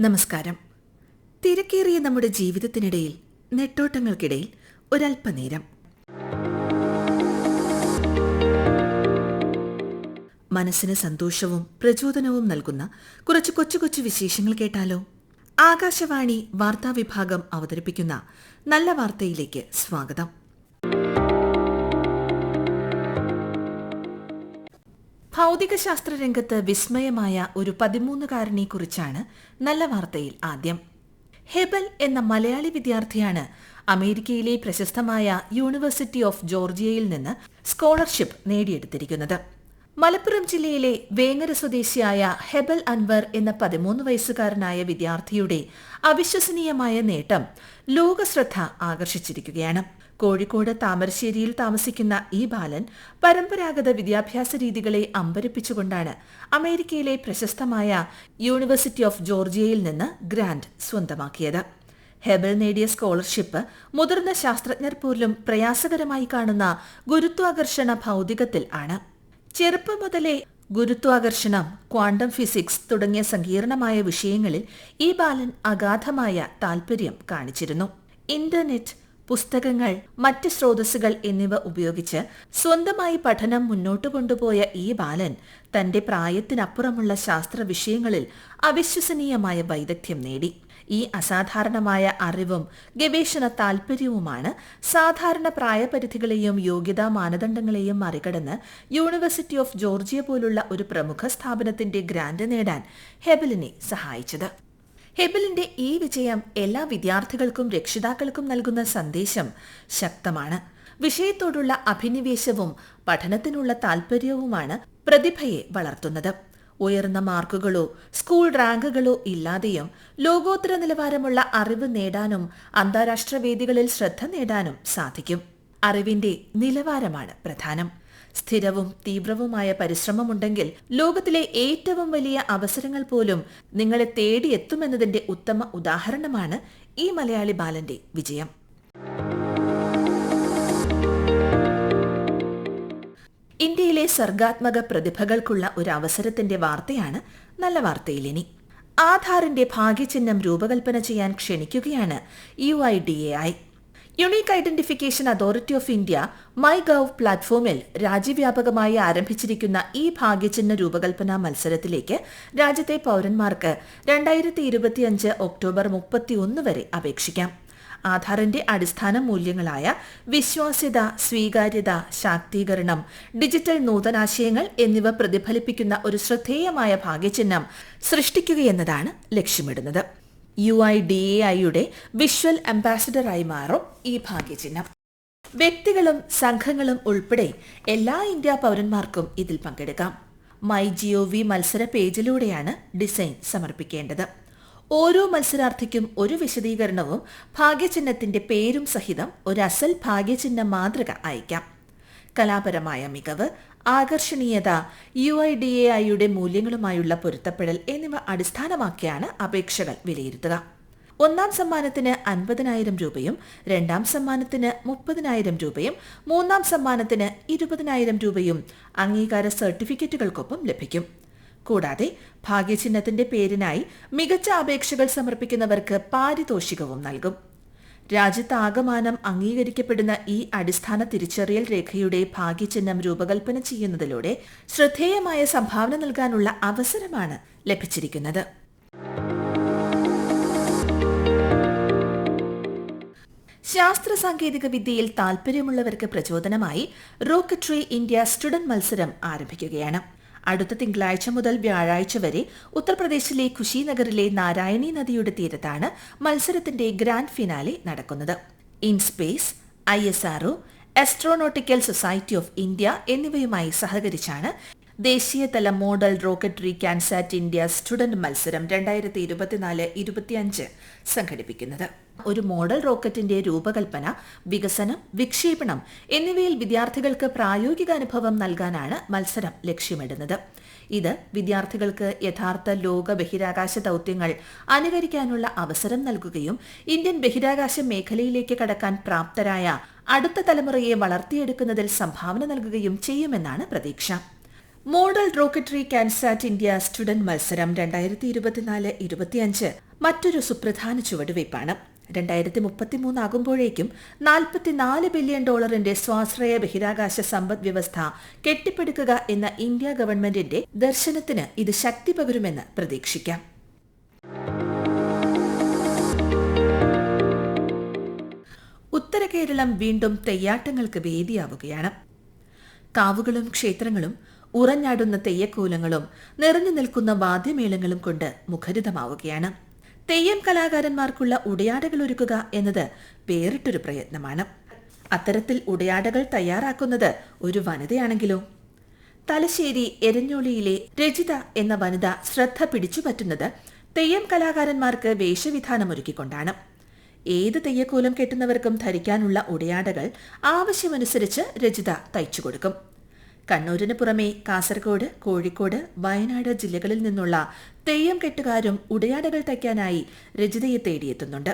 നമസ്കാരം. തിരക്കേറിയ നമ്മുടെ ജീവിതത്തിനിടയിൽ നെട്ടോട്ടങ്ങൾക്കിടയിൽ ഒരല്പനേരം മനസ്സിന് സന്തോഷവും പ്രചോദനവും നൽകുന്ന കുറച്ച് കൊച്ചു കൊച്ചു വിശേഷങ്ങൾ കേട്ടാലോ? ആകാശവാണി വാർത്താവിഭാഗം അവതരിപ്പിക്കുന്ന നല്ല വാർത്തയിലേക്ക് സ്വാഗതം. ഭൗതികശാസ്ത്ര രംഗത്ത് വിസ്മയമായ ഒരു പതിമൂന്നുകാരനെ കുറിച്ചാണ് നല്ല വാർത്തയിൽ ആദ്യം. ഹെബൽ എന്ന മലയാളി വിദ്യാർത്ഥിയാണ് അമേരിക്കയിലെ പ്രശസ്തമായ യൂണിവേഴ്സിറ്റി ഓഫ് ജോർജിയയിൽ നിന്ന് സ്കോളർഷിപ്പ് നേടിയെടുത്തിരിക്കുന്നത്. മലപ്പുറം ജില്ലയിലെ വേങ്ങര സ്വദേശിയായ ഹെബൽ അൻവർ എന്ന പതിമൂന്ന് വയസ്സുകാരനായ വിദ്യാർത്ഥിയുടെ അവിശ്വസനീയമായ നേട്ടം ലോകശ്രദ്ധ ആകർഷിച്ചിരിക്കുകയാണ്. കോഴിക്കോട് താമരശ്ശേരിയിൽ താമസിക്കുന്ന ഈ ബാലൻ പരമ്പരാഗത വിദ്യാഭ്യാസ രീതികളെ അമ്പരപ്പിച്ചുകൊണ്ടാണ് അമേരിക്കയിലെ പ്രശസ്തമായ യൂണിവേഴ്സിറ്റി ഓഫ് ജോർജിയയിൽ നിന്ന് ഗ്രാന്റ് സ്വന്തമാക്കിയത്. ഹെബൽ നേടിയ സ്കോളർഷിപ്പ് മുതിർന്ന ശാസ്ത്രജ്ഞർ പോലും പ്രയാസകരമായി കാണുന്ന ഗുരുത്വാകർഷണ ഭൗതികത്തിൽ ആണ്. ചെറുപ്പം മുതലേ ഗുരുത്വാകർഷണം ക്വാണ്ടം ഫിസിക്സ് തുടങ്ങിയ സങ്കീർണമായ വിഷയങ്ങളിൽ ഈ ബാലൻ അഗാധമായ താൽപര്യം കാണിച്ചിരുന്നു. ഇന്റർനെറ്റ് പുസ്തകങ്ങൾ മറ്റ് സ്രോതസ്സുകൾ എന്നിവ ഉപയോഗിച്ച് സ്വന്തമായി പഠനം മുന്നോട്ട് കൊണ്ടുപോയ ഈ ബാലൻ തന്റെ പ്രായത്തിനപ്പുറമുള്ള ശാസ്ത്ര വിഷയങ്ങളിൽ അവിശ്വസനീയമായ വൈദഗ്ധ്യം നേടി. ഈ അസാധാരണമായ അറിവും ഗവേഷണ താൽപര്യവുമാണ് സാധാരണ പ്രായപരിധികളെയും യോഗ്യതാ മാനദണ്ഡങ്ങളെയും മറികടന്ന് യൂണിവേഴ്സിറ്റി ഓഫ് ജോർജിയ പോലുള്ള ഒരു പ്രമുഖ സ്ഥാപനത്തിന്റെ ഗ്രാന്റ് നേടാൻ ഹെബലിനെ സഹായിച്ചത്. ഹെബലിന്റെ ഈ വിജയം എല്ലാ വിദ്യാർത്ഥികൾക്കും രക്ഷിതാക്കൾക്കും നൽകുന്ന സന്ദേശം ശക്തമാണ്. വിഷയത്തോടുള്ള അഭിനിവേശവും പഠനത്തിനുള്ള താൽപര്യവുമാണ് പ്രതിഭയെ വളർത്തുന്നത്. ഉയർന്ന മാർക്കുകളോ സ്കൂൾ റാങ്കുകളോ ഇല്ലാതെയും ലോകോത്തര നിലവാരമുള്ള അറിവ് നേടാനും അന്താരാഷ്ട്ര വേദികളിൽ ശ്രദ്ധ നേടാനും സാധിക്കും. അറിവിന്റെ നിലവാരമാണ് പ്രധാനം. സ്ഥിരവും തീവ്രവുമായ പരിശ്രമമുണ്ടെങ്കിൽ ലോകത്തിലെ ഏറ്റവും വലിയ അവസരങ്ങൾ പോലും നിങ്ങളെ തേടിയെത്തുമെന്നതിന്റെ ഉത്തമ ഉദാഹരണമാണ് ഈ മലയാളി ബാലന്റെ വിജയം. ഇന്ത്യയിലെ സർഗാത്മക പ്രതിഭകൾക്കുള്ള ഒരു അവസരത്തിന്റെ വാർത്തയാണ് നല്ല വാർത്തയിൽ ഇനി. ആധാറിന്റെ ഭാഗ്യചിഹ്നം രൂപകൽപ്പന ചെയ്യാൻ ക്ഷണിക്കുകയാണ് U I D A I. Unique identification authority of India my gov പ്ലാറ്റ്ഫോമിൽ രാജ്യവ്യാപകമായി ആരംഭിച്ചിരിക്കുന്ന ഈ ഭാഗ്യചിഹ്ന രൂപകൽപ്പന മത്സരത്തിലേക്ക് രാജ്യത്തെ പൌരന്മാർക്ക് രണ്ടായിരത്തി ഇരുപത്തിയഞ്ച് ഒക്ടോബർ മുപ്പത്തിയൊന്ന് വരെ അപേക്ഷിക്കാം. ആധാറിന്റെ അടിസ്ഥാന മൂല്യങ്ങളായ വിശ്വാസ്യത സ്വീകാര്യത ശാക്തീകരണം ഡിജിറ്റൽ നൂതനാശയങ്ങൾ എന്നിവ പ്രതിഫലിപ്പിക്കുന്ന ഒരു ശ്രദ്ധേയമായ ഭാഗ്യചിഹ്നം സൃഷ്ടിക്കുകയെന്നതാണ് ലക്ഷ്യമിടുന്നത്. യു ഐ ഡി എ ഐയുടെ വിഷ്വൽ അംബാസിഡറായി മാറും ഈ ഭാഗ്യചിഹ്നം. വ്യക്തികളും സംഘങ്ങളും ഉൾപ്പെടെ എല്ലാ ഇന്ത്യ പൗരന്മാർക്കും ഇതിൽ പങ്കെടുക്കാം. മൈ ജിഒ വി മത്സര പേജിലൂടെയാണ് ഡിസൈൻ സമർപ്പിക്കേണ്ടത്. ഓരോ മത്സരാർത്ഥിക്കും ഒരു വിശദീകരണവും ഭാഗ്യചിഹ്നത്തിന്റെ പേരും സഹിതം ഒരു അസൽ ഭാഗ്യചിഹ്ന മാതൃക അയക്കാം. കലാപരമായ മികവ് ആകർഷണീയത യു ഐ ഡി എ ഐയുടെ മൂല്യങ്ങളുമായുള്ള പൊരുത്തപ്പെടൽ എന്നിവ അടിസ്ഥാനമാക്കിയാണ് അപേക്ഷകൾ വിലയിരുത്തുക. ഒന്നാം സമ്മാനത്തിന് അൻപതിനായിരം രൂപയും രണ്ടാം സമ്മാനത്തിന് മുപ്പതിനായിരം രൂപയും മൂന്നാം സമ്മാനത്തിന് ഇരുപതിനായിരം രൂപയും അംഗീകാര സർട്ടിഫിക്കറ്റുകൾക്കൊപ്പം ലഭിക്കും. കൂടാതെ ഭാഗ്യചിഹ്നത്തിന്റെ പേരിനായി മികച്ച അപേക്ഷകൾ സമർപ്പിക്കുന്നവർക്ക് പാരിതോഷികവും നൽകും. രാജ്യത്താകമാനം അംഗീകരിക്കപ്പെടുന്ന ഈ അടിസ്ഥാന തിരിച്ചറിയൽ രേഖയുടെ ഭാഗ്യചിഹ്നം രൂപകൽപ്പന ചെയ്യുന്നതിലൂടെ ശ്രദ്ധേയമായ സംഭാവന നൽകാനുള്ള അവസരമാണ് ലഭിച്ചിരിക്കുന്നത്. ശാസ്ത്ര സാങ്കേതിക വിദ്യയിൽ താൽപര്യമുള്ളവർക്ക് പ്രചോദനമായി റോക്കട്രി ഇന്ത്യ സ്റ്റുഡന്റ് മത്സരം ആരംഭിക്കുകയാണ്. അടുത്ത തിങ്കളാഴ്ച മുതൽ വ്യാഴാഴ്ച വരെ ഉത്തർപ്രദേശിലെ ഖുഷിനഗറിലെ നാരായണി നദിയുടെ തീരത്താണ് മത്സരത്തിന്റെ ഗ്രാൻഡ് ഫിനാലെ നടക്കുന്നത്. INSPACe I S R O astronautical society of India എന്നിവയുമായി സഹകരിച്ചാണ് ദേശീയതല model rocketry CanSat India student മത്സരം രണ്ടായിരത്തി ഇരുപത്തിനാല് ഇരുപത്തിയഞ്ച് സംഘടിപ്പിക്കുന്നത്. ഒരു മോഡൽ റോക്കറ്റിന്റെ രൂപകൽപ്പന വികസനം വിക്ഷേപണം എന്നിവയിൽ വിദ്യാർത്ഥികൾക്ക് പ്രായോഗിക അനുഭവം നൽകാനാണ് മത്സരം ലക്ഷ്യമിടുന്നത്. ഇത് വിദ്യാർത്ഥികൾക്ക് യഥാർത്ഥ ലോക ബഹിരാകാശ ദൌത്യങ്ങൾ അനുകരിക്കാനുള്ള അവസരം നൽകുകയും ഇന്ത്യൻ ബഹിരാകാശ മേഖലയിലേക്ക് കടക്കാൻ പ്രാപ്തരായ അടുത്ത തലമുറയെ വളർത്തിയെടുക്കുന്നതിൽ സംഭാവന നൽകുകയും ചെയ്യുമെന്നാണ് പ്രതീക്ഷ. Model rocketry CanSat India student മത്സരം രണ്ടായിരത്തി ഇരുപത്തിനാല് ഇരുപത്തിയഞ്ച് മറ്റൊരു സുപ്രധാന ചുവടുവയ്പ്പാണ്. രണ്ടായിരത്തി മുപ്പത്തി മൂന്നാകുമ്പോഴേക്കും നാൽപ്പത്തിനാല് ബില്യൺ ഡോളറിന്റെ സ്വാശ്രയ ബഹിരാകാശ സമ്പദ് വ്യവസ്ഥ കെട്ടിപ്പടുക്കുക എന്ന ഇന്ത്യ ഗവൺമെന്റിന്റെ ദർശനത്തിന് ഇത് ശക്തി പകരുമെന്ന് പ്രതീക്ഷിക്കാം. ഉത്തര കേരളം വീണ്ടും തെയ്യാട്ടങ്ങൾക്ക് വേദിയാവുകയാണ്. കാവുകളും ക്ഷേത്രങ്ങളും ഉറഞ്ഞാടുന്ന തെയ്യക്കോലങ്ങളും നിറഞ്ഞു നിൽക്കുന്ന വാദ്യമേളങ്ങളും കൊണ്ട് മുഖരിതമാവുകയാണ്. തെയ്യം കലാകാരന്മാർക്കുള്ള ഉടയാടകൾ ഒരുക്കുക എന്നത് വേറിട്ടൊരു പ്രയത്നമാണ്. അത്തരത്തിൽ ഉടയാടകൾ തയ്യാറാക്കുന്നത് ഒരു വനിതയാണെങ്കിലോ? തലശ്ശേരി എരഞ്ഞോളിയിലെ രജിത എന്ന വനിത ശ്രദ്ധ പിടിച്ചുപറ്റുന്നത് തെയ്യം കലാകാരന്മാർക്ക് വേഷവിധാനം വേഷവിധാനമൊരുക്കിക്കൊണ്ടാണ്. ഏത് തെയ്യക്കോലം കെട്ടുന്നവർക്കും ധരിക്കാനുള്ള ഉടയാടകൾ ആവശ്യമനുസരിച്ച് രജിത തയ്ച്ചു കൊടുക്കും കണ്ണൂരിന് പുറമെ കാസർഗോഡ് കോഴിക്കോട് വയനാട് ജില്ലകളിൽ നിന്നുള്ള തെയ്യം കെട്ടുകാരും ഉടയാടകൾ തയ്ക്കാനായി രജിതയെ തേടിയെത്തുന്നുണ്ട്.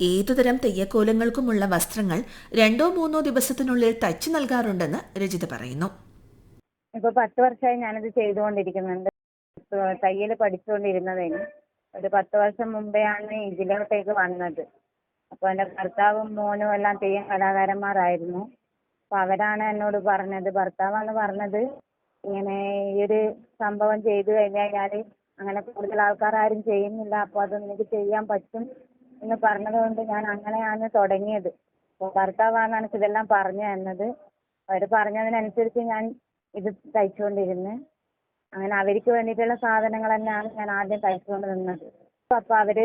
ഏതുതരം തെയ്യക്കോലങ്ങൾക്കുമുള്ള വസ്ത്രങ്ങൾ രണ്ടോ മൂന്നോ ദിവസത്തിനുള്ളിൽ തയ്ച്ചു നൽകാറുണ്ടെന്ന് രജിത പറയുന്നു. ഇപ്പൊ പത്ത് വർഷമായി ഞാനിത് ചെയ്തുകൊണ്ടിരിക്കുന്നുണ്ട്. തയ്യൽ പഠിച്ചുകൊണ്ടിരുന്നതിന് ഒരു പത്ത് വർഷം മുമ്പെയാണ് ഇതിലോട്ടേക്ക് വന്നത്. അപ്പോൾ എന്റെ ഭർത്താവും മോനും എല്ലാം തെയ്യം കലാകാരന്മാരായിരുന്നു. അപ്പോൾ അവരാണ് എന്നോട് പറഞ്ഞത് ഭർത്താവാണ് പറഞ്ഞത്. ഇങ്ങനെ ഈ ഒരു സംഭവം ചെയ്തു കഴിഞ്ഞാൽ ഞാൻ അങ്ങനെ കൂടുതൽ ആൾക്കാർ ആരും ചെയ്യുന്നില്ല അപ്പൊ അത് നിനക്ക് ചെയ്യാൻ പറ്റും എന്ന് പറഞ്ഞത് കൊണ്ട് ഞാൻ അങ്ങനെയാണ് തുടങ്ങിയത്. അപ്പോൾ ഭർത്താവാണ് എനിക്ക് ഇതെല്ലാം പറഞ്ഞു തന്നത്. അവർ പറഞ്ഞതിനനുസരിച്ച് ഞാൻ ഇത് തയ്ച്ചുകൊണ്ടിരുന്നു അങ്ങനെ അവർക്ക് വേണ്ടിയിട്ടുള്ള സാധനങ്ങൾ തന്നെയാണ് ഞാൻ ആദ്യം തയ്ച്ചുകൊണ്ട് നിന്നത്. അപ്പൊ അവർ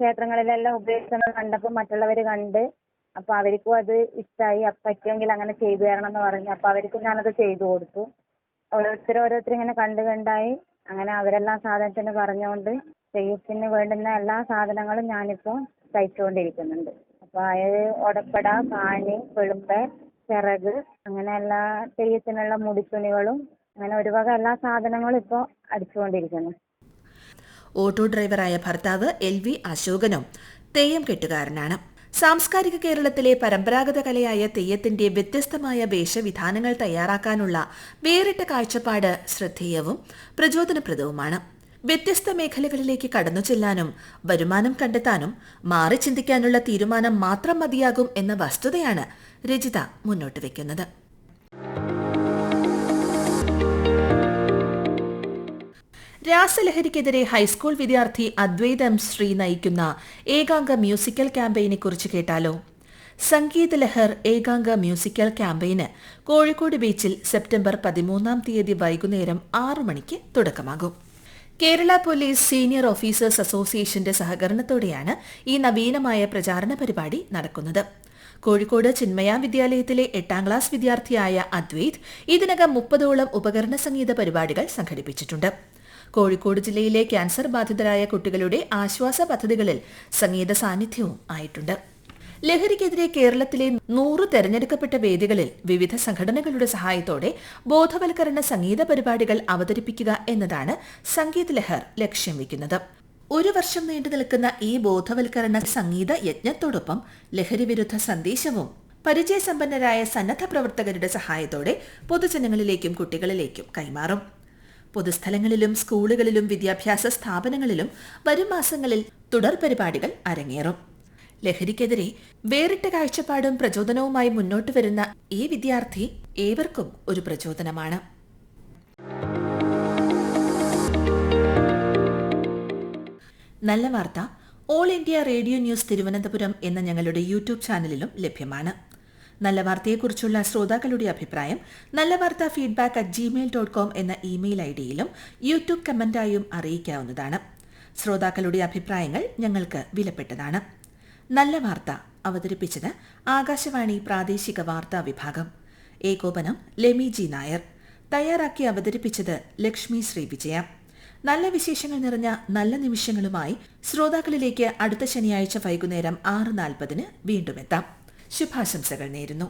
ക്ഷേത്രങ്ങളിലെല്ലാം ഉപയോഗിക്കുന്നത് കണ്ടപ്പോൾ മറ്റുള്ളവര് കണ്ട് അപ്പോൾ അവർക്കും അത് ഇഷ്ടായി. അപ്പം പറ്റുമെങ്കിൽ അങ്ങനെ ചെയ്തു തരണം എന്ന് പറഞ്ഞു. അപ്പോൾ അവർക്ക് ഞാനത് ചെയ്തു കൊടുത്തു. ഓരോരുത്തർ ഓരോരുത്തർ ഇങ്ങനെ കണ്ടു കണ്ടായി. അങ്ങനെ അവരെല്ലാം സാധനത്തിന് പറഞ്ഞുകൊണ്ട് തെയ്യത്തിന് വേണ്ടുന്ന എല്ലാ സാധനങ്ങളും ഞാനിപ്പോ തയ്ച്ചുകൊണ്ടിരിക്കുന്നുണ്ട് അപ്പൊ അതായത് ഒടപ്പട കാണി വെളുമ്പ് ചിറക് അങ്ങനെ എല്ലാ തെയ്യത്തിനുള്ള മുടിത്തുണികളും അങ്ങനെ ഒരു വക എല്ലാ സാധനങ്ങളും ഇപ്പോൾ അടിച്ചുകൊണ്ടിരിക്കുന്നു. ഓട്ടോ ഡ്രൈവറായ ഭർത്താവ് എൽ വി അശോകനും തെയ്യം കെട്ടുകാരനാണ്. സാംസ്കാരിക കേരളത്തിലെ പരമ്പരാഗത കലയായ തെയ്യത്തിന്റെ വ്യത്യസ്തമായ വേഷവിധാനങ്ങൾ തയ്യാറാക്കാനുള്ള വേറിട്ട കാഴ്ചപ്പാട് ശ്രദ്ധേയവും പ്രചോദനപ്രദവുമാണ്. വ്യത്യസ്ത മേഖലകളിലേക്ക് കടന്നു ചെല്ലാനും വരുമാനം കണ്ടെത്താനും മാറി ചിന്തിക്കാനുള്ള തീരുമാനം മാത്രം മതിയാകും എന്ന വസ്തുതയാണ് രചിത മുന്നോട്ട് വയ്ക്കുന്നത് രാസലഹരിക്കെതിരെ ഹൈസ്കൂൾ വിദ്യാർത്ഥി അദ്വൈതം ശ്രീ നയിക്കുന്ന ഏകാംഗ മ്യൂസിക്കൽ ക്യാമ്പയിനെ കുറിച്ച് കേട്ടാലോ? സംഗീത ലഹർ ഏകാംഗ മ്യൂസിക്കൽ ക്യാമ്പയിന് കോഴിക്കോട് ബീച്ചിൽ സെപ്റ്റംബർ പതിമൂന്നാം തീയതി വൈകുന്നേരം ആറു മണിക്ക് തുടക്കമാകും. കേരള പോലീസ് സീനിയർ ഓഫീസേഴ്സ് അസോസിയേഷന്റെ സഹകരണത്തോടെയാണ് ഈ നവീനമായ പ്രചാരണ പരിപാടി നടക്കുന്നത്. കോഴിക്കോട് ചിന്മയ വിദ്യാലയത്തിലെ എട്ടാം ക്ലാസ് വിദ്യാർത്ഥിയായ അദ്വൈത് ഇതിനകം മുപ്പതോളം ഉപകരണ സംഗീത പരിപാടികൾ സംഘടിപ്പിച്ചിട്ടുണ്ട്. കോഴിക്കോട് ജില്ലയിലെ ക്യാൻസർ ബാധിതരായ കുട്ടികളുടെ ആശ്വാസ പദ്ധതികളിൽ സംഗീത സാന്നിധ്യവും ആയിട്ടുണ്ട്. ലഹരിക്കെതിരെ കേരളത്തിലെ നൂറ് തെരഞ്ഞെടുക്കപ്പെട്ട വേദികളിൽ വിവിധ സംഘടനകളുടെ സഹായത്തോടെ ബോധവൽക്കരണ സംഗീത പരിപാടികൾ അവതരിപ്പിക്കുക എന്നതാണ് സംഗീത് ലഹർ ലക്ഷ്യം വയ്ക്കുന്നത് ഒരു വർഷം നീണ്ടു നിൽക്കുന്ന ഈ ബോധവൽക്കരണ സംഗീത യജ്ഞത്തോടൊപ്പം ലഹരി വിരുദ്ധ സന്ദേശവും പരിചയസമ്പന്നരായ സന്നദ്ധ പ്രവർത്തകരുടെ സഹായത്തോടെ പൊതുജനങ്ങളിലേക്കും കുട്ടികളിലേക്കും കൈമാറും. പൊതുസ്ഥലങ്ങളിലും സ്കൂളുകളിലും വിദ്യാഭ്യാസ സ്ഥാപനങ്ങളിലും വരും മാസങ്ങളിൽ തുടർ പരിപാടികൾ അരങ്ങേറും. ലഹരിക്കെതിരെ വേറിട്ട കാഴ്ചപ്പാടും പ്രചോദനവുമായി മുന്നോട്ട് വരുന്ന ഈ വിദ്യാർത്ഥി ഏവർക്കും ഒരു പ്രചോദനമാണ്. നല്ല വാർത്ത all India radio news Thiruvananthapuram എന്ന ഞങ്ങളുടെ യൂട്യൂബ് ചാനലിലും ലഭ്യമാണ്. നല്ല വാർത്തയെക്കുറിച്ചുള്ള ശ്രോതാക്കളുടെ അഭിപ്രായം നല്ല വാർത്ത feedback at Gmail dot com എന്ന ഇമെയിൽ ഐ ഡിയിലും യൂട്യൂബ് കമന്റായും അറിയിക്കാവുന്നതാണ്. ശ്രോതാക്കളുടെ അഭിപ്രായങ്ങൾ ഞങ്ങൾക്ക് വിലപ്പെട്ടതാണ്. നല്ല വാർത്ത അവതരിപ്പിച്ചത് ആകാശവാണി പ്രാദേശിക വാർത്താ വിഭാഗം. ഏകോപനം ലെമി ജി നായർ. തയ്യാറാക്കി അവതരിപ്പിച്ചത് ലക്ഷ്മി ശ്രീ വിജയ. നല്ല വിശേഷങ്ങൾ നിറഞ്ഞ നല്ല നിമിഷങ്ങളുമായി ശ്രോതാക്കളിലേക്ക് അടുത്ത ശനിയാഴ്ച വൈകുന്നേരം ആറ് നാൽപ്പതിന് വീണ്ടും എത്താം. ശുഭാശംസകൾ നേരുന്നു.